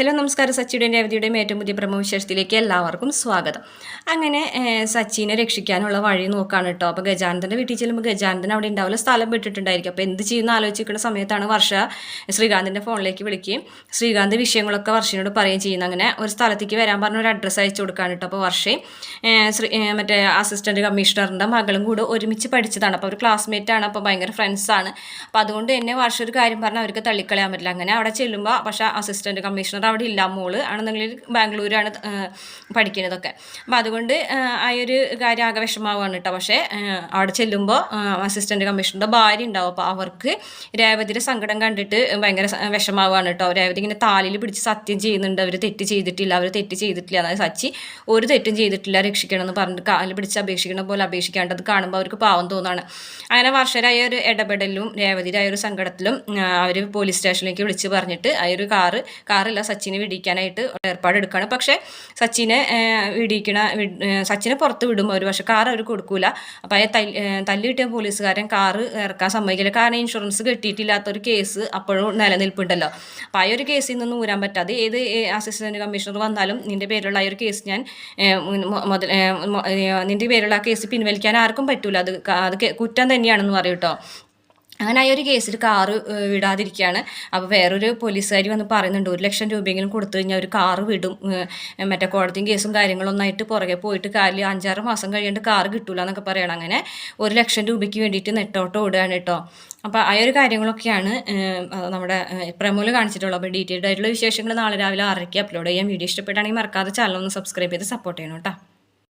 Hello നമസ്കാരം. സച്ചിയുടെയും രവതിയുടെയും ഏറ്റവും പുതിയ പ്രമുഖ വിശേഷത്തിലേക്ക് എല്ലാവർക്കും സ്വാഗതം. അങ്ങനെ സച്ചിനെ രക്ഷിക്കാനുള്ള വഴി നോക്കാണ് കേട്ടോ. അപ്പോൾ ഗജാനന്ദന്റെ വീട്ടിൽ ചെല്ലുമ്പോൾ ഗജാനന്ദൻ അവിടെ ഉണ്ടാവില്ല സ്ഥലം വിട്ടിട്ടുണ്ടായിരിക്കും. അപ്പോൾ എന്ത് ചെയ്യുന്ന ആലോചിക്കുന്ന സമയത്താണ് വർഷ ശ്രീകാന്തിന്റെ ഫോണിലേക്ക് വിളിക്കുകയും ശ്രീകാന്ത് വിഷയങ്ങളൊക്കെ വർഷയോട് പറയുകയും ചെയ്യുന്നത്. അങ്ങനെ ഒരു സ്ഥലത്തേക്ക് വരാൻ പറഞ്ഞ ഒരു അഡ്രസ്സ് അയച്ചു കൊടുക്കാൻ കേട്ടോ. അപ്പോൾ വർഷയും മറ്റേ അസിസ്റ്റന്റ് കമ്മീഷണറിന്റെ മകളും കൂടെ ഒരുമിച്ച് പഠിച്ചതാണ്. അപ്പോൾ ഒരു ക്ലാസ്മേറ്റ് ആണ്. അപ്പോൾ ഭയങ്കര ഫ്രണ്ട്സാണ് അപ്പോൾ അതുകൊണ്ട് തന്നെ വർഷ ഒരു കാര്യം പറഞ്ഞാൽ അവർക്ക് തള്ളിക്കളയാൻ പറ്റില്ല. അങ്ങനെ അവിടെ ചെല്ലുമ്പോൾ പക്ഷേ അസിസ്റ്റന്റ് കമ്മീഷണർ അവിടെ ഇല്ല മോൾ ആണെന്നുണ്ടെങ്കിൽ ബാംഗ്ലൂരാണ് പഠിക്കുന്നതൊക്കെ. അപ്പം അതുകൊണ്ട് ആ ഒരു കാര്യം ആകെ വിഷമാവാണ് കേട്ടോ പക്ഷേ അവിടെ ചെല്ലുമ്പോൾ അസിസ്റ്റന്റ് കമ്മീഷണറുടെ ഭാര്യ ഉണ്ടാവും. അപ്പോൾ അവർക്ക് രേവതിയുടെ സങ്കടം കണ്ടിട്ട് ഭയങ്കര വിഷമാവാണ് കേട്ടോ രേവതി ഇങ്ങനെ താലിൽ പിടിച്ച് സത്യം ചെയ്യുന്നുണ്ട്. അവർ തെറ്റ് ചെയ്തിട്ടില്ല അവർ തെറ്റ് ചെയ്തിട്ടില്ല. അതായത് സച്ചി ഒരു തെറ്റും ചെയ്തിട്ടില്ല രക്ഷിക്കണം എന്ന് പറഞ്ഞിട്ട് കാലിൽ പിടിച്ച് അപേക്ഷിക്കണ പോലെ അപേക്ഷിക്കാണ്ടത് കാണുമ്പോൾ അവർക്ക് പാവം തോന്നാണ്. അങ്ങനെ വർഷരായ ഒരു ഇടപെടലും രേവതിയുടെ ആ ഒരു സങ്കടത്തിലും അവർ പോലീസ് സ്റ്റേഷനിലേക്ക് വിളിച്ച് പറഞ്ഞിട്ട് ആ ഒരു കാറ് കാറില്ല സച്ചിനെ വിടിക്കാനായിട്ട് ഏർപ്പാടെടുക്കുകയാണ് പക്ഷേ സച്ചിനെ വിടിക്കണ സച്ചിനെ പുറത്ത് വിടും. ഒരു പക്ഷേ കാർ അവർ കൊടുക്കൂല. അപ്പോൾ അയാൾ തല്ലി കിട്ടിയ പോലീസുകാരൻ കാറ് ഇറക്കാൻ സമ്മതിക്കില്ല. കാരണം ഇൻഷുറൻസ് കിട്ടിയിട്ടില്ലാത്തൊരു കേസ് അപ്പോഴും നിലനിൽപ്പുണ്ടല്ലോ. അപ്പോൾ ആ ഒരു കേസിൽ നിന്ന് ഊരാൻ പറ്റാതെ ഏത് അസിസ്റ്റന്റ് കമ്മീഷണർ വന്നാലും നിന്റെ പേരുള്ള ആ ഒരു കേസ് ഞാൻ നിന്റെ മുതൽ നിന്റെ പേരുള്ള ആ കേസ് പിൻവലിക്കാൻ ആർക്കും പറ്റൂല. അത് അത് കുറ്റം തന്നെയാണെന്ന് പറയും കേട്ടോ അങ്ങനെ ആ ഒരു കേസിൽ കാറ് വിടാതിരിക്കുകയാണ് അപ്പോൾ വേറൊരു പോലീസുകാരി വന്ന് പറയുന്നുണ്ട് ഒരു ലക്ഷം രൂപയെങ്കിലും കൊടുത്തു കഴിഞ്ഞാൽ ഒരു കാറ് വിടും. മറ്റേ കോടതിയും കേസും കാര്യങ്ങളൊന്നായിട്ട് പുറകെ പോയിട്ട് കാലിൽ അഞ്ചാറ് മാസം കഴിയേണ്ട കാറ് കിട്ടൂല എന്നൊക്കെ പറയണം. അങ്ങനെ ഒരു ലക്ഷം രൂപയ്ക്ക് വേണ്ടിയിട്ട് നെട്ടോട്ട് ഓടുകയാണ് കേട്ടോ. അപ്പോൾ ആ ഒരു കാര്യങ്ങളൊക്കെയാണ് നമ്മുടെ പ്രമോൽ കാണിച്ചിട്ടുള്ളത്. അപ്പോൾ ഡീറ്റെയിൽഡ് ആയിട്ടുള്ള വിശേഷങ്ങൾ നാളെ രാവിലെ ആറരയ്ക്ക് അപ്ലോഡ് ചെയ്യാം. വീഡിയോ ഇഷ്ടപ്പെട്ടാണെങ്കിൽ മറക്കാതെ ചാനൽ ഒന്ന് സബ്സ്ക്രൈബ് ചെയ്ത് സപ്പോർട്ട് ചെയ്യണം കേട്ടോ.